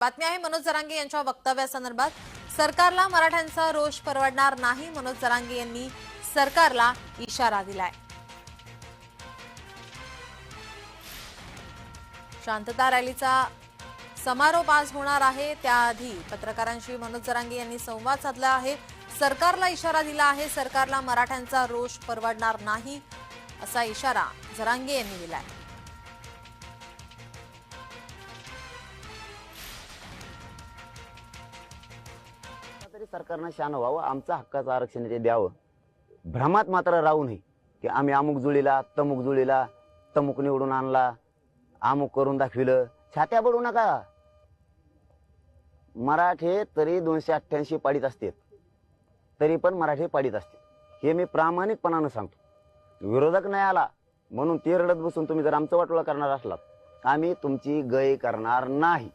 बातमी आहे मनोज जरांगे यांच्या वक्तव्यासंदर्भात. सरकारला मराठ्यांचा रोष परवडणार नाही मनोज जरांगे यांनी सरकारला इशारा दिलाय. शांतता रॅलीचा समारोप आज होणार आहे त्याआधी पत्रकारांशी मनोज जरांगे यांनी संवाद साधला आहे. सरकारला इशारा दिला आहे सरकारला मराठ्यांचा रोष परवडणार नाही असा इशारा जरांगे यांनी दिलाय. तरी सरकारनं शान व्हावं आमचं हक्काचं आरक्षण ते द्यावं. भ्रमात मात्र राहू नये की आम्ही अमुक जुळीला तमुक जुळीला तमुक निवडून आणला अमुक करून दाखविलं. छात्या पडू नका. मराठे तरी दोनशे अठ्ठ्याऐंशी पाडीत असतात. तरी पण मराठे पाडीत असते हे मी प्रामाणिकपणानं सांगतो. विरोधक नाही आला म्हणून ते रडत बसून तुम्ही जर आमचं वाटोळा करणार असलात आम्ही तुमची गय करणार नाही.